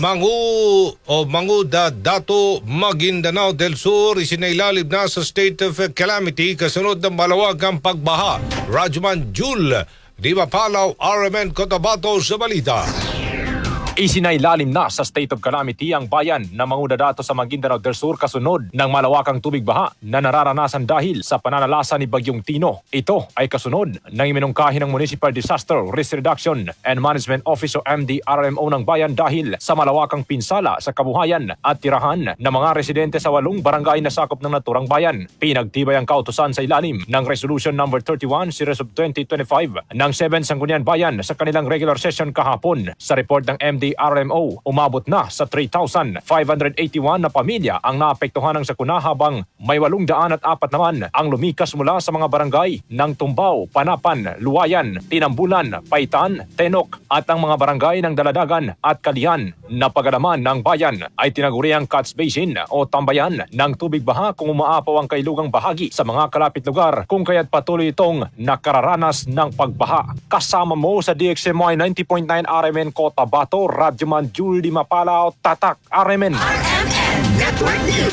Mangu o Manguda Dato Maguindanao del Sur isinailalim na sa state of calamity kasunod ng malawagang pagbaha. Rajman Jul, Di Mapalaw, RMN Cotabato sa balita. Isinailalim na sa state of calamity ang bayan na mangudadato sa Maguindanao del Sur kasunod ng malawakang tubig baha na nararanasan dahil sa pananalasa ni Bagyong Tino. Ito ay kasunod ng iminungkahi ng Municipal Disaster Risk Reduction and Management Office o MDRMO ng bayan dahil sa malawakang pinsala sa kabuhayan at tirahan ng mga residente sa walong barangay na sakop ng naturang bayan. Pinagtibay ang kautusan sa ilalim ng Resolution Number 31 Series of 2025 ng 7 Sangguniang Bayan sa kanilang regular session kahapon. Sa report ng MDRMO, umabot na sa 3,581 na pamilya ang naapektuhan ng sakuna habang may 804 naman ang lumikas mula sa mga barangay ng Tumbao, Panapan, Luwayan, Tinambulan, Paitan, Tenok at ang mga barangay ng Daladagan at Kalihan na pagalaman ng bayan ay tinaguriang Cuts Basin o tambayan ng tubig baha kung umaapaw ang kailugang bahagi sa mga kalapit lugar kung kaya't patuloy itong nakararanas ng pagbaha. Kasama mo sa DXMY 90.9 RMN Cotabato, Radyoman Julie Mapalao, Tatak RMN. RMN Network News.